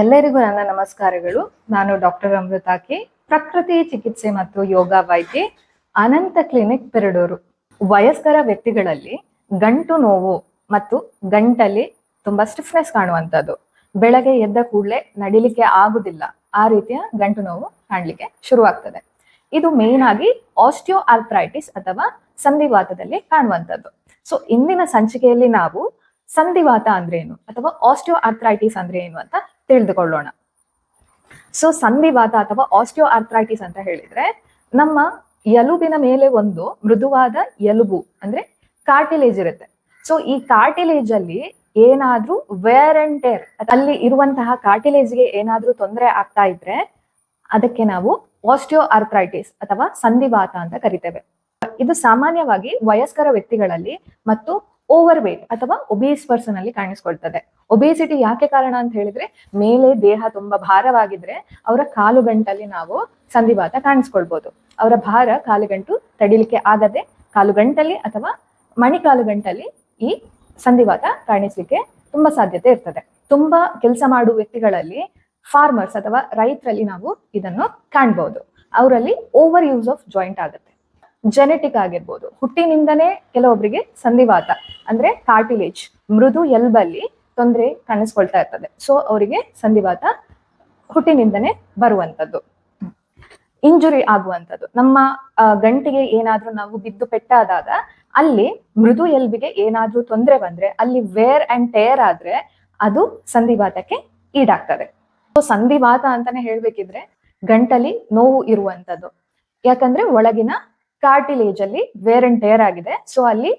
ಎಲ್ಲರಿಗೂ ನನ್ನ ನಮಸ್ಕಾರಗಳು. ನಾನು ಡಾಕ್ಟರ್ ಅಮೃತಾಕಿ, ಪ್ರಕೃತಿ ಚಿಕಿತ್ಸೆ ಮತ್ತು ಯೋಗ ವೈದ್ಯ, ಅನಂತ ಕ್ಲಿನಿಕ್ ಪೆರಡೂರು. ವಯಸ್ಕರ ವ್ಯಕ್ತಿಗಳಲ್ಲಿ ಗಂಟು ನೋವು ಮತ್ತು ಗಂಟಲ್ಲಿ ತುಂಬಾ ಸ್ಟಿಫ್ನೆಸ್ ಕಾಣುವಂತದ್ದು ಬೆಳಗ್ಗೆ ಎದ್ದ ಕೂಡಲೇ ನಡಿಲಿಕ್ಕೆ ಆಗುದಿಲ್ಲ. ಆ ರೀತಿಯ ಗಂಟು ನೋವು ಕಾಣಲಿಕ್ಕೆ ಶುರುವಾಗ್ತದೆ. ಇದು ಮೇನ್ ಆಗಿ ಆಸ್ಟಿಯೋ ಆರ್ಥ್ರೈಟಿಸ್ ಅಥವಾ ಸಂಧಿವಾತದಲ್ಲಿ ಕಾಣುವಂಥದ್ದು. ಸೊ ಇಂದಿನ ಸಂಚಿಕೆಯಲ್ಲಿ ನಾವು ಸಂಧಿವಾತ ಅಂದ್ರೆ ಏನು ಅಥವಾ ಆಸ್ಟಿಯೋ ಆರ್ಥ್ರೈಟಿಸ್ ಅಂದ್ರೆ ಏನು ಅಂತ ತಿಳಿದುಕೊಳ್ಳೋಣ. ಸೊ ಸಂಧಿವಾತ ಅಥವಾ ಆಸ್ಟಿಯೋ ಆರ್ಥ್ರೈಟಿಸ್ ಅಂತ ಹೇಳಿದ್ರೆ, ನಮ್ಮ ಎಲುಬಿನ ಮೇಲೆ ಒಂದು ಮೃದುವಾದ ಎಲುಬು, ಅಂದ್ರೆ ಕಾರ್ಟಿಲೇಜ್ ಇರುತ್ತೆ. ಸೊ ಈ ಕಾರ್ಟಿಲೇಜ್ ಅಲ್ಲಿ ಏನಾದ್ರೂ ವೇರ್ ಅಂಡ್ ಟೇರ್ ಅಲ್ಲಿ ಇರುವಂತಹ ಕಾರ್ಟಿಲೇಜ್ಗೆ ಏನಾದ್ರೂ ತೊಂದರೆ ಆಗ್ತಾ ಇದ್ರೆ, ಅದಕ್ಕೆ ನಾವು ಆಸ್ಟಿಯೋ ಆರ್ಥ್ರೈಟಿಸ್ ಅಥವಾ ಸಂಧಿವಾತ ಅಂತ ಕರಿತೇವೆ. ಇದು ಸಾಮಾನ್ಯವಾಗಿ ವಯಸ್ಕರ ವ್ಯಕ್ತಿಗಳಲ್ಲಿ ಮತ್ತು ಓವರ್ ವೇಟ್ ಅಥವಾ ಒಬೇಸ್ ಪರ್ಸನ್ ಅಲ್ಲಿ ಕಾಣಿಸ್ಕೊಳ್ತದೆ. ಒಬೇಸಿಟಿ ಯಾಕೆ ಕಾರಣ ಅಂತ ಹೇಳಿದ್ರೆ, ಮೇಲೆ ದೇಹ ತುಂಬಾ ಭಾರವಾಗಿದ್ರೆ ಅವರ ಕಾಲು ಗಂಟಲ್ಲಿ ನಾವು ಸಂಧಿವಾತ ಕಾಣಿಸ್ಕೊಳ್ಬಹುದು ಅವರ ಭಾರ ಕಾಲುಗಂಟು ತಡಿಲಿಕ್ಕೆ ಆಗದೆ ಕಾಲು ಗಂಟಲ್ಲಿ ಅಥವಾ ಮಣಿಕಾಲು ಗಂಟಲ್ಲಿ ಈ ಸಂಧಿವಾತ ಕಾಣಿಸ್ಲಿಕ್ಕೆ ತುಂಬಾ ಸಾಧ್ಯತೆ ಇರ್ತದೆ. ತುಂಬಾ ಕೆಲಸ ಮಾಡುವ ವ್ಯಕ್ತಿಗಳಲ್ಲಿ ಫಾರ್ಮರ್ಸ್ ಅಥವಾ ರೈತರಲ್ಲಿ ನಾವು ಇದನ್ನು ಕಾಣ್ಬಹುದು ಅವರಲ್ಲಿ ಓವರ್ ಯೂಸ್ ಆಫ್ ಜಾಯಿಂಟ್ ಆಗುತ್ತೆ. ಜೆನೆಟಿಕ್ ಆಗಿರ್ಬೋದು. ಹುಟ್ಟಿನಿಂದನೇ ಕೆಲವೊಬ್ಬರಿಗೆ ಸಂಧಿವಾತ, ಅಂದ್ರೆ ಕಾರ್ಟಿಲೇಜ್ ಮೃದು ಎಲ್ಬಲ್ಲಿ ತೊಂದರೆ ಕಾಣಿಸ್ಕೊಳ್ತಾ ಇರ್ತದೆ. ಸೊ ಅವರಿಗೆ ಸಂಧಿವಾತ ಹುಟ್ಟಿನಿಂದನೇ ಬರುವಂತದ್ದು ಇಂಜುರಿ ಆಗುವಂಥದ್ದು. ನಮ್ಮ ಗಂಟಿಗೆ ಏನಾದ್ರೂ ನಾವು ಬಿದ್ದು ಪೆಟ್ಟಾದಾಗ ಅಲ್ಲಿ ಮೃದು ಎಲ್ಬಿಗೆ ಏನಾದ್ರೂ ತೊಂದರೆ ಬಂದ್ರೆ, ಅಲ್ಲಿ ವೇರ್ ಅಂಡ್ ಟೇರ್ ಆದ್ರೆ ಅದು ಸಂಧಿವಾತಕ್ಕೆ ಈಡಾಗ್ತದೆ. ಸೊ ಸಂಧಿವಾತ ಅಂತಾನೆ ಹೇಳ್ಬೇಕಿದ್ರೆ ಗಂಟಲಿ ನೋವು ಇರುವಂತದ್ದು ಯಾಕಂದ್ರೆ ಒಳಗಿನ ಕಾರ್ಟಿಲೇಜ್ ಅಲ್ಲಿ ವೇರ್ ಅಂಡ್ ಟೇರ್ ಆಗಿದೆ. ಸೊ ಅಲ್ಲಿ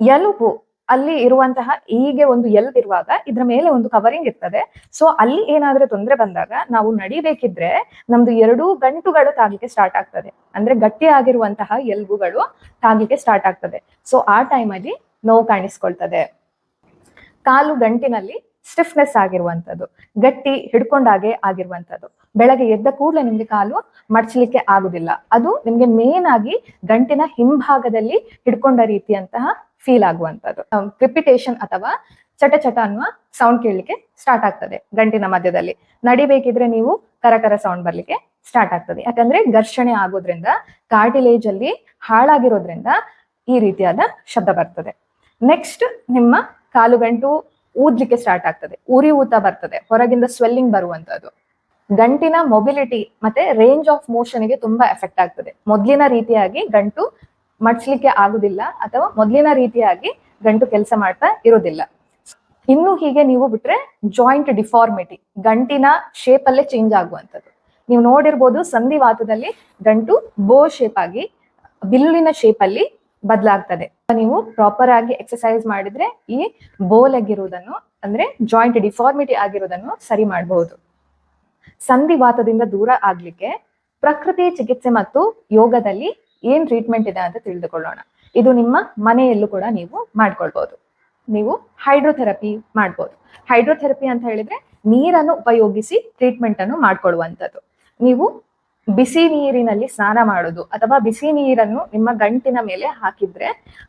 ಎಲುಬು, ಅಲ್ಲಿ ಇರುವಂತಹ ಹೀಗೆ ಒಂದು ಎಲ್ಬ್ ಇರುವಾಗ ಇದ್ರ ಮೇಲೆ ಒಂದು ಕವರಿಂಗ್ ಇರ್ತದೆ. ಸೊ ಅಲ್ಲಿ ಏನಾದ್ರೂ ತೊಂದರೆ ಬಂದಾಗ ನಾವು ನಡಿಬೇಕಿದ್ರೆ ನಮ್ದು ಎರಡೂ ಗಂಟುಗಳು ತಾಗ್ಲಿಕ್ಕೆ ಸ್ಟಾರ್ಟ್ ಆಗ್ತದೆ. ಅಂದ್ರೆ ಗಟ್ಟಿ ಆಗಿರುವಂತಹ ಎಲ್ಬುಗಳು ತಾಗ್ಲಿಕ್ಕೆ ಸ್ಟಾರ್ಟ್ ಆಗ್ತದೆ. ಸೊ ಆ ಟೈಮಲ್ಲಿ ನೋವು ಕಾಣಿಸ್ಕೊಳ್ತದೆ. ಕಾಲು ಗಂಟಿನಲ್ಲಿ ಸ್ಟಿಫ್ನೆಸ್ ಆಗಿರುವಂಥದ್ದು, ಗಟ್ಟಿ ಹಿಡ್ಕೊಂಡಾಗೆ ಆಗಿರುವಂತದ್ದು ಬೆಳಗ್ಗೆ ಎದ್ದ ಕೂಡಲೇ ನಿಮ್ಗೆ ಕಾಲು ಮಡಚಲಿಕ್ಕೆ ಆಗುದಿಲ್ಲ. ಅದು ನಿಮ್ಗೆ ಮೇನ್ ಆಗಿ ಗಂಟಿನ ಹಿಂಭಾಗದಲ್ಲಿ ಹಿಡ್ಕೊಂಡ ರೀತಿಯಂತಹ ಫೀಲ್ ಆಗುವಂತದ್ದು ಕ್ರಿಪಿಟೇಷನ್ ಅಥವಾ ಚಟ ಚಟ ಅನ್ನುವ ಸೌಂಡ್ ಕೇಳಲಿಕ್ಕೆ ಸ್ಟಾರ್ಟ್ ಆಗ್ತದೆ ಗಂಟಿನ ಮಧ್ಯದಲ್ಲಿ. ನಡಿಬೇಕಿದ್ರೆ ನೀವು ಕರಕರ ಸೌಂಡ್ ಬರ್ಲಿಕ್ಕೆ ಸ್ಟಾರ್ಟ್ ಆಗ್ತದೆ. ಯಾಕಂದ್ರೆ ಘರ್ಷಣೆ ಆಗೋದ್ರಿಂದ ಕಾರ್ಟಿಲೇಜ್ ಅಲ್ಲಿ ಹಾಳಾಗಿರೋದ್ರಿಂದ ಈ ರೀತಿಯಾದ ಶಬ್ದ ಬರ್ತದೆ. ನೆಕ್ಸ್ಟ್ ನಿಮ್ಮ ಕಾಲುಗಂಟು ಊದ್ಲಿಕ್ಕೆ ಸ್ಟಾರ್ಟ್ ಆಗ್ತದೆ. ಉರಿ ಊತ ಬರ್ತದೆ. ಹೊರಗಿಂದ ಸ್ವೆಲ್ಲಿಂಗ್ ಬರುವಂತದ್ದು ಗಂಟಿನ ಮೊಬಿಲಿಟಿ ಮತ್ತೆ ರೇಂಜ್ ಆಫ್ ಮೋಷನ್ಗೆ ತುಂಬಾ ಎಫೆಕ್ಟ್ ಆಗ್ತದೆ. ಮೊದ್ಲಿನ ರೀತಿಯಾಗಿ ಗಂಟು ಮಡ್ಸ್ಲಿಕ್ಕೆ ಆಗುದಿಲ್ಲ ಅಥವಾ ಮೊದ್ಲಿನ ರೀತಿಯಾಗಿ ಗಂಟು ಕೆಲಸ ಮಾಡ್ತಾ ಇರೋದಿಲ್ಲ. ಇನ್ನು ಹೀಗೆ ನೀವು ಬಿಟ್ರೆ ಜಾಯಿಂಟ್ ಡಿಫಾರ್ಮಿಟಿ ಗಂಟಿನ ಶೇಪ್ ಅಲ್ಲೇ ಚೇಂಜ್ ಆಗುವಂಥದ್ದು ನೀವು ನೋಡಿರ್ಬೋದು ಸಂಧಿವಾತದಲ್ಲಿ ಗಂಟು ಬೋ ಶೇಪ್ ಆಗಿ, ಬಿಲ್ಲಿನ ಶೇಪ್ ಅಲ್ಲಿ ಬದಲಾಗ್ತದೆ. ನೀವು ಪ್ರಾಪರ್ ಆಗಿ ಎಕ್ಸಸೈಸ್ ಮಾಡಿದ್ರೆ ಈ ಬೋಲ್ ಆಗಿರುವುದನ್ನು, ಅಂದ್ರೆ ಜಾಯಿಂಟ್ ಡಿಫಾರ್ಮಿಟಿ ಆಗಿರುವುದನ್ನು ಸರಿ ಮಾಡಬಹುದು ಸಂಧಿವಾತದಿಂದ ದೂರ ಆಗ್ಲಿಕ್ಕೆ ಪ್ರಕೃತಿ ಚಿಕಿತ್ಸೆ ಮತ್ತು ಯೋಗದಲ್ಲಿ ಏನ್ ಟ್ರೀಟ್ಮೆಂಟ್ ಇದೆ ಅಂತ ತಿಳಿದುಕೊಳ್ಳೋಣ. ಇದು ನಿಮ್ಮ ಮನೆಯಲ್ಲೂ ಕೂಡ ನೀವು ಮಾಡ್ಕೊಳ್ಬಹುದು ನೀವು ಹೈಡ್ರೋಥೆರಪಿ ಮಾಡ್ಬೋದು. ಹೈಡ್ರೋಥೆರಪಿ ಅಂತ ಹೇಳಿದ್ರೆ ನೀರನ್ನು ಉಪಯೋಗಿಸಿ ಟ್ರೀಟ್ಮೆಂಟ್ ಅನ್ನು ಮಾಡ್ಕೊಳ್ಳುವಂಥದ್ದು. ನೀವು ಬಿಸಿ ನೀರಿನಲ್ಲಿ ಸ್ನಾನ ಮಾಡೋದು ಅಥವಾ ಬಿಸಿ ನೀರನ್ನು ನಿಮ್ಮ ಗಂಟಿನ ಮೇಲೆ ಹಾಕಿದ್ರೆ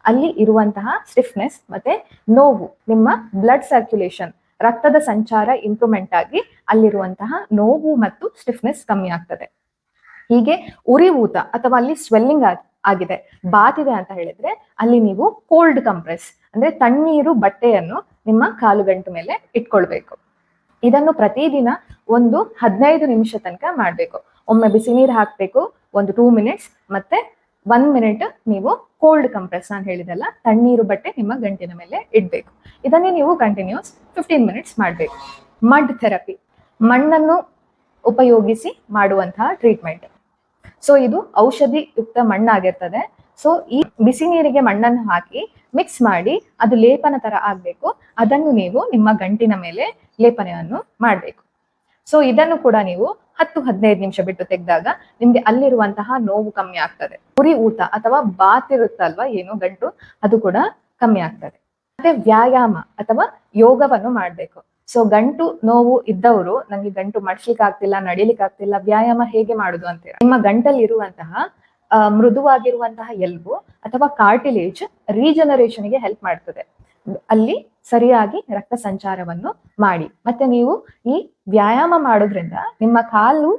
ಅಲ್ಲಿ ಇರುವಂತಹ ಸ್ಟಿಫ್ನೆಸ್ ಮತ್ತೆ ನೋವು, ನಿಮ್ಮ ಬ್ಲಡ್ ಸರ್ಕ್ಯುಲೇಷನ್ ರಕ್ತದ ಸಂಚಾರ ಇಂಪ್ರೂವ್ಮೆಂಟ್ ಆಗಿ ಅಲ್ಲಿರುವಂತಹ ನೋವು ಮತ್ತು ಸ್ಟಿಫ್ನೆಸ್ ಕಮ್ಮಿ ಆಗ್ತದೆ. ಹೀಗೆ ಉರಿ ಊತ ಅಥವಾ ಅಲ್ಲಿ ಸ್ವೆಲ್ಲಿಂಗ್ ಆಗಿದೆ, ಬಾತಿದೆ ಅಂತ ಹೇಳಿದ್ರೆ ಅಲ್ಲಿ ನೀವು ಕೋಲ್ಡ್ ಕಂಪ್ರೆಸ್ ಅಂದ್ರೆ ತಣ್ಣೀರು ಬಟ್ಟೆಯನ್ನು ನಿಮ್ಮ ಕಾಲು ಕಾಲುಗಂಟು ಮೇಲೆ ಇಟ್ಕೊಳ್ಬೇಕು. ಇದನ್ನು ಪ್ರತಿದಿನ ಒಂದು ಹದಿನೈದು ನಿಮಿಷ ತನಕ ಮಾಡಬೇಕು. ಒಮ್ಮೆ ಬಿಸಿ ನೀರು ಹಾಕಬೇಕು, ಒಂದು ಟೂ ಮಿನಿಟ್ಸ್ ಮತ್ತೆ ಒನ್ ಮಿನಿಟ್ ನೀವು ಕೋಲ್ಡ್ ಕಂಪ್ರೆಸ್ ನಾನು ಹೇಳಿದೆಲ್ಲ, ತಣ್ಣೀರು ಬಟ್ಟೆ ನಿಮ್ಮ ಗಂಟಿನ ಮೇಲೆ ಇಡಬೇಕು. ಇದನ್ನೇ ನೀವು ಕಂಟಿನ್ಯೂಸ್ ಫಿಫ್ಟೀನ್ ಮಿನಿಟ್ಸ್ ಮಾಡಬೇಕು. ಮಡ್ ಥೆರಪಿ ಮಣ್ಣನ್ನು ಉಪಯೋಗಿಸಿ ಮಾಡುವಂತಹ ಟ್ರೀಟ್ಮೆಂಟ್ ಸೊ ಇದು ಔಷಧಿ ಯುಕ್ತ ಮಣ್ಣಾಗಿರ್ತದೆ. ಸೊ ಈ ಬಿಸಿ ನೀರಿಗೆ ಮಣ್ಣನ್ನು ಹಾಕಿ ಮಿಕ್ಸ್ ಮಾಡಿ ಅದು ಲೇಪನ ತರ ಆಗ್ಬೇಕು. ಅದನ್ನು ನೀವು ನಿಮ್ಮ ಗಂಟಿನ ಮೇಲೆ ಲೇಪನವನ್ನು ಮಾಡಬೇಕು. ಸೊ ಇದನ್ನು ಕೂಡ ನೀವು ಹತ್ತು ಹದಿನೈದು ನಿಮಿಷ ಬಿಟ್ಟು ತೆಗೆದಾಗ ನಿಮ್ಗೆ ಅಲ್ಲಿರುವಂತಹ ನೋವು ಕಮ್ಮಿ ಆಗ್ತದೆ. ಉರಿ ಊತ ಅಥವಾ ಬಾತ್ ಇರುತ್ತಲ್ವಾ ಏನು ಗಂಟು ಅದು ಕೂಡ ಕಮ್ಮಿ ಆಗ್ತದೆ. ಮತ್ತೆ ವ್ಯಾಯಾಮ ಅಥವಾ ಯೋಗವನ್ನು ಮಾಡಬೇಕು. ಸೊ ಗಂಟು ನೋವು ಇದ್ದವರು ನಂಗೆ ಗಂಟು ಮಡ್ಸ್ಲಿಕ್ಕೆ ಆಗ್ತಿಲ್ಲ ನಡಿಲಿಕ್ಕೆ ಆಗ್ತಿಲ್ಲ ವ್ಯಾಯಾಮ ಹೇಗೆ ಮಾಡುದು ಅಂತೀರಾ ನಿಮ್ಮ ಗಂಟಲ್ಲಿ ಇರುವಂತಹ ಆ, ಮೃದುವಾಗಿರುವಂತಹ ಎಲ್ಬು ಅಥವಾ ಕಾರ್ಟಿಲೇಜ್ ರೀಜನರೇಷನ್ಗೆ ಹೆಲ್ಪ್ ಮಾಡ್ತದೆ. ಅಲ್ಲಿ ಸರಿಯಾಗಿ ರಕ್ತ ಸಂಚಾರವನ್ನು ಮಾಡಿ. ಮತ್ತೆ ನೀವು ಈ ವ್ಯಾಯಾಮ ಮಾಡೋದ್ರಿಂದ ನಿಮ್ಮ ಕಾಲು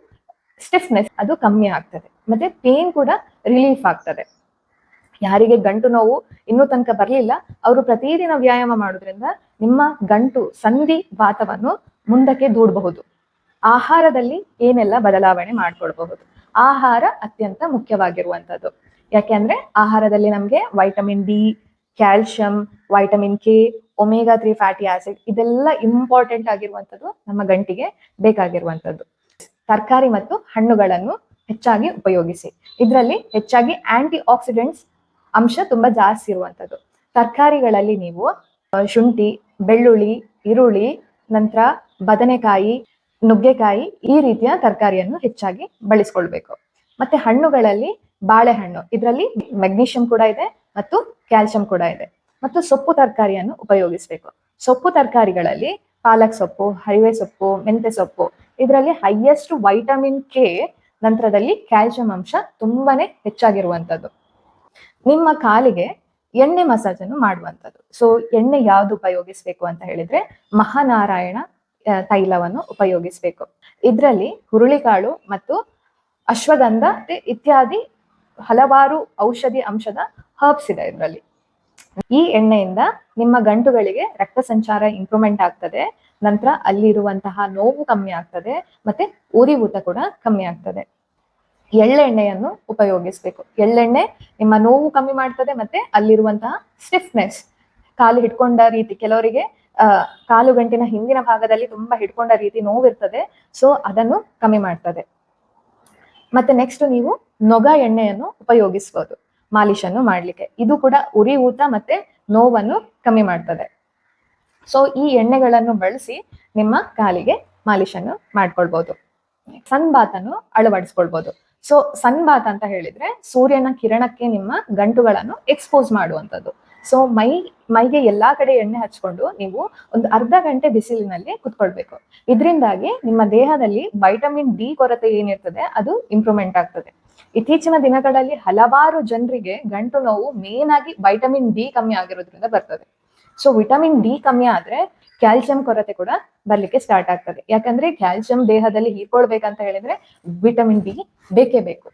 ಸ್ಟಿಫ್ನೆಸ್ ಅದು ಕಮ್ಮಿ ಆಗ್ತದೆ. ಮತ್ತೆ ಪೇನ್ ಕೂಡ ರಿಲೀಫ್ ಆಗ್ತದೆ. ಯಾರಿಗೆ ಗಂಟು ನೋವು ಇನ್ನೂ ತನಕ ಬರಲಿಲ್ಲ, ಅವರು ಪ್ರತಿದಿನ ವ್ಯಾಯಾಮ ಮಾಡೋದ್ರಿಂದ ನಿಮ್ಮ ಗಂಟು ಸಂಧಿ ವಾತವನ್ನು ಮುಂದಕ್ಕೆ ದೂಡಬಹುದು. ಆಹಾರದಲ್ಲಿ ಏನೆಲ್ಲ ಬದಲಾವಣೆ ಮಾಡ್ಕೊಳ್ಬಹುದು. ಆಹಾರ ಅತ್ಯಂತ ಮುಖ್ಯವಾಗಿರುವಂತದ್ದು. ಯಾಕೆಂದ್ರೆ ಆಹಾರದಲ್ಲಿ ನಮಗೆ vitamin D calcium, vitamin K, omega three fatty acid ಇದೆಲ್ಲ ಇಂಪಾರ್ಟೆಂಟ್ ಆಗಿರುವಂತದ್ದು ನಮ್ಮ ಗಂಟಿಗೆ ಬೇಕಾಗಿರುವಂತದ್ದು ತರಕಾರಿ ಮತ್ತು ಹಣ್ಣುಗಳನ್ನು ಹೆಚ್ಚಾಗಿ ಉಪಯೋಗಿಸಿ. ಇದರಲ್ಲಿ ಹೆಚ್ಚಾಗಿ ಆಂಟಿ ಆಕ್ಸಿಡೆಂಟ್ಸ್ ಅಂಶ ತುಂಬಾ ಜಾಸ್ತಿ ಇರುವಂಥದ್ದು. ತರಕಾರಿಗಳಲ್ಲಿ ನೀವು ಶುಂಠಿ, ಬೆಳ್ಳುಳ್ಳಿ, ಈರುಳ್ಳಿ, ನಂತರ ಬದನೆಕಾಯಿ, ನುಗ್ಗೆಕಾಯಿ ಈ ರೀತಿಯ ತರಕಾರಿಯನ್ನು ಹೆಚ್ಚಾಗಿ ಬಳಸ್ಕೊಳ್ಬೇಕು. ಮತ್ತೆ ಹಣ್ಣುಗಳಲ್ಲಿ ಬಾಳೆಹಣ್ಣು. ಇದರಲ್ಲಿ ಮೆಗ್ನೀಷಿಯಂ ಕೂಡ ಇದೆ ಮತ್ತು ಕ್ಯಾಲ್ಸಿಯಂ ಕೂಡ ಇದೆ. ಮತ್ತು ಸೊಪ್ಪು ತರಕಾರಿಯನ್ನು ಉಪಯೋಗಿಸಬೇಕು. ಸೊಪ್ಪು ತರಕಾರಿಗಳಲ್ಲಿ ಪಾಲಕ್ ಸೊಪ್ಪು, ಹರಿವೆ ಸೊಪ್ಪು ಮೆಂತೆ ಸೊಪ್ಪು ಇದರಲ್ಲಿ ಹೈಯೆಸ್ಟ್ ವೈಟಮಿನ್ ಕೆ ನಂತರದಲ್ಲಿ ಕ್ಯಾಲ್ಸಿಯಂ ಅಂಶ ತುಂಬಾನೇ ಹೆಚ್ಚಾಗಿರುವಂತದ್ದು ನಿಮ್ಮ ಕಾಲಿಗೆ ಎಣ್ಣೆ ಮಸಾಜ್ ಅನ್ನು ಮಾಡುವಂಥದ್ದು. ಸೊ ಎಣ್ಣೆ ಯಾವ್ದು ಉಪಯೋಗಿಸ್ಬೇಕು ಅಂತ ಹೇಳಿದ್ರೆ ಮಹಾನಾರಾಯಣ ತೈಲವನ್ನು ಉಪಯೋಗಿಸ್ಬೇಕು. ಇದರಲ್ಲಿ ಹುರುಳಿಕಾಳು ಮತ್ತು ಅಶ್ವಗಂಧ ಇತ್ಯಾದಿ ಹಲವಾರು ಔಷಧಿ ಅಂಶದ ಹರ್ಬ್ಸ್ ಇದೆ ಇದರಲ್ಲಿ. ಈ ಎಣ್ಣೆಯಿಂದ ನಿಮ್ಮ ಗಂಟುಗಳಿಗೆ ರಕ್ತ ಸಂಚಾರ ಇಂಪ್ರೂವ್ಮೆಂಟ್ ಆಗ್ತದೆ. ನಂತರ ಅಲ್ಲಿರುವಂತಹ ನೋವು ಕಮ್ಮಿ ಆಗ್ತದೆ ಮತ್ತೆ ಉರಿಯೂತ ಕೂಡ ಕಮ್ಮಿ ಆಗ್ತದೆ. ಎಳ್ಳೆಣ್ಣೆಯನ್ನು ಉಪಯೋಗಿಸ್ಬೇಕು. ಎಳ್ಳೆಣ್ಣೆ ನಿಮ್ಮ ನೋವು ಕಮ್ಮಿ ಮಾಡ್ತದೆ ಮತ್ತೆ ಅಲ್ಲಿರುವಂತಹ ಸ್ಟಿಫ್ನೆಸ್ ಕಾಲು ಹಿಡ್ಕೊಂಡ ರೀತಿ ಕೆಲವರಿಗೆ ಕಾಲು ಗಂಟಿನ ಹಿಂದಿನ ಭಾಗದಲ್ಲಿ ತುಂಬಾ ಹಿಡ್ಕೊಂಡ ರೀತಿ ನೋವಿರ್ತದೆ. ಸೊ ಅದನ್ನು ಕಮ್ಮಿ ಮಾಡ್ತದೆ. ಮತ್ತೆ ನೆಕ್ಸ್ಟ್ ನೀವು ನೊಗ ಎಣ್ಣೆಯನ್ನು ಉಪಯೋಗಿಸಬಹುದು ಮಾಲಿಶನ್ನು ಮಾಡ್ಲಿಕ್ಕೆ. ಇದು ಕೂಡ ಉರಿ ಊತ ಮತ್ತೆ ನೋವನ್ನು ಕಮ್ಮಿ ಮಾಡ್ತದೆ. ಸೊ ಈ ಎಣ್ಣೆಗಳನ್ನು ಬಳಸಿ ನಿಮ್ಮ ಕಾಲಿಗೆ ಮಾಲಿಶನ್ನು ಮಾಡ್ಕೊಳ್ಬಹುದು ಸನ್ ಬಾತ್ ಅನ್ನು ಅಳವಡಿಸ್ಕೊಳ್ಬಹುದು ಸೊ ಸನ್ ಬಾತ್ ಅಂತ ಹೇಳಿದ್ರೆ ಸೂರ್ಯನ ಕಿರಣಕ್ಕೆ ನಿಮ್ಮ ಗಂಟುಗಳನ್ನು ಎಕ್ಸ್ಪೋಸ್ ಮಾಡುವಂಥದ್ದು. ಸೊ ಮೈ, ಮೈಗೆ ಎಲ್ಲಾ ಕಡೆ ಎಣ್ಣೆ ಹಚ್ಕೊಂಡು ನೀವು ಒಂದು ಅರ್ಧ ಗಂಟೆ ಬಿಸಿಲಿನಲ್ಲಿ ಕುತ್ಕೊಳ್ಬೇಕು. ಇದರಿಂದಾಗಿ ನಿಮ್ಮ ದೇಹದಲ್ಲಿ ವೈಟಮಿನ್ ಡಿ ಕೊರತೆ ಏನಿರ್ತದೆ, ಅದು ಇಂಪ್ರೂವ್ಮೆಂಟ್ ಆಗ್ತದೆ. ಇತ್ತೀಚಿನ ದಿನಗಳಲ್ಲಿ ಹಲವಾರು ಜನರಿಗೆ ಗಂಟು ನೋವು ಮೇನ್ ಆಗಿ ವೈಟಮಿನ್ ಡಿ ಕಮ್ಮಿ ಆಗಿರೋದ್ರಿಂದ ಬರ್ತದೆ. ಸೊ ವಿಟಮಿನ್ ಡಿ ಕಮ್ಮಿ ಆದ್ರೆ ಕ್ಯಾಲ್ಸಿಯಂ ಕೊರತೆ ಕೂಡ ಬರ್ಲಿಕ್ಕೆ ಸ್ಟಾರ್ಟ್ ಆಗ್ತದೆ. ಯಾಕಂದ್ರೆ ಕ್ಯಾಲ್ಸಿಯಂ ದೇಹದಲ್ಲಿ ಹೀರ್ಕೊಳ್ಬೇಕಂತ ಹೇಳಿದ್ರೆ ವಿಟಮಿನ್ ಡಿ ಬೇಕೇ ಬೇಕು.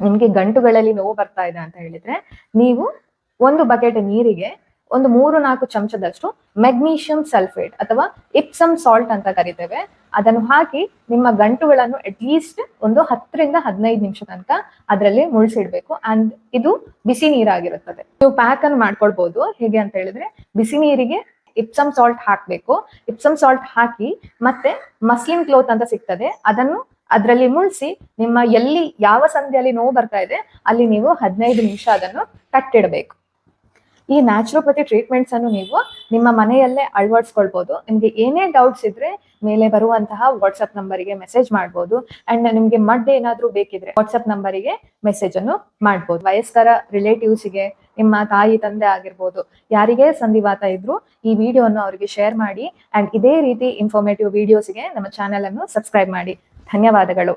ನಿಮ್ಗೆ ಗಂಟುಗಳಲ್ಲಿ ನೋವು ಬರ್ತಾ ಇದೆ ಅಂತ ಹೇಳಿದ್ರೆ, ನೀವು ಒಂದು ಬಕೆಟ್ ನೀರಿಗೆ, ಒಂದು ಮೂರು ನಾಲ್ಕು ಚಮಚದಷ್ಟು ಮೆಗ್ನೀಷಿಯಂ ಸಲ್ಫೇಟ್ ಅಥವಾ ಇಪ್ಸಮ್ ಸಾಲ್ಟ್ ಅಂತ ಕರಿತೇವೆ. ಅದನ್ನು ಹಾಕಿ ನಿಮ್ಮ ಗಂಟುಗಳನ್ನು ಅಟ್ಲೀಸ್ಟ್ ಒಂದು ಹತ್ತರಿಂದ ಹದಿನೈದು ನಿಮಿಷ ತನಕ ಅದರಲ್ಲಿ ಮುಳ್ಸಿಡ್ಬೇಕು. ಅಂಡ್ ಇದು ಬಿಸಿ ನೀರಾಗಿರುತ್ತದೆ. ನೀವು ಪ್ಯಾಕ್ ಅನ್ನು ಮಾಡ್ಕೊಳ್ಬಹುದು ಹೇಗೆ ಅಂತ ಹೇಳಿದ್ರೆ, ಬಿಸಿ ನೀರಿಗೆ ಇಪ್ಸಮ್ ಸಾಲ್ಟ್ ಹಾಕ್ಬೇಕು. ಇಪ್ಸಮ್ ಸಾಲ್ಟ್ ಹಾಕಿ ಮತ್ತೆ ಮಸ್ಲಿನ್ ಕ್ಲೋತ್ ಅಂತ ಸಿಗ್ತದೆ. ಅದನ್ನು ಅದರಲ್ಲಿ ಮುಳ್ಸಿ ನಿಮ್ಮ ಎಲ್ಲಿ ಯಾವ ಸಂಧಿಯಲ್ಲಿ ನೋವು ಬರ್ತಾ ಇದೆ, ಅಲ್ಲಿ ನೀವು ಹದಿನೈದು ನಿಮಿಷ ಅದನ್ನು ಕಟ್ಟಿಡಬೇಕು. ಈ ನ್ಯಾಚುರೋಪತಿ ಟ್ರೀಟ್ಮೆಂಟ್ಸ್ ಅನ್ನು ನೀವು ನಿಮ್ಮ ಮನೆಯಲ್ಲೇ ಅಳವಡಿಸ್ಕೊಳ್ಬಹುದು ನಿಮ್ಗೆ ಏನೇ ಡೌಟ್ಸ್ ಇದ್ರೆ ಮೇಲೆ ಬರುವಂತಹ ವಾಟ್ಸ್ಆಪ್ ನಂಬರಿಗೆ ಮೆಸೇಜ್ ಮಾಡ್ಬೋದು. ಅಂಡ್ ನಿಮ್ಗೆ ಮಡ್ ಏನಾದ್ರೂ ಬೇಕಿದ್ರೆ ವಾಟ್ಸ್ಆಪ್ ನಂಬರಿಗೆ ಮೆಸೇಜ್ ಅನ್ನು ಮಾಡ್ಬೋದು. ವಯಸ್ಕರ ರಿಲೇಟಿವ್ಸ್ಗೆ ನಿಮ್ಮ ತಾಯಿ, ತಂದೆ ಆಗಿರ್ಬೋದು, ಯಾರಿಗೆ ಸಂಧಿವಾತ ಇದ್ರು ಈ ವಿಡಿಯೋವನ್ನು ಅವರಿಗೆ ಶೇರ್ ಮಾಡಿ. ಅಂಡ್ ಇದೇ ರೀತಿ ಇನ್ಫಾರ್ಮೇಟಿವ್ ವಿಡಿಯೋಸ್ಗೆ ನಮ್ಮ ಚಾನೆಲ್ ಅನ್ನು ಸಬ್ಸ್ಕ್ರೈಬ್ ಮಾಡಿ. ಧನ್ಯವಾದಗಳು.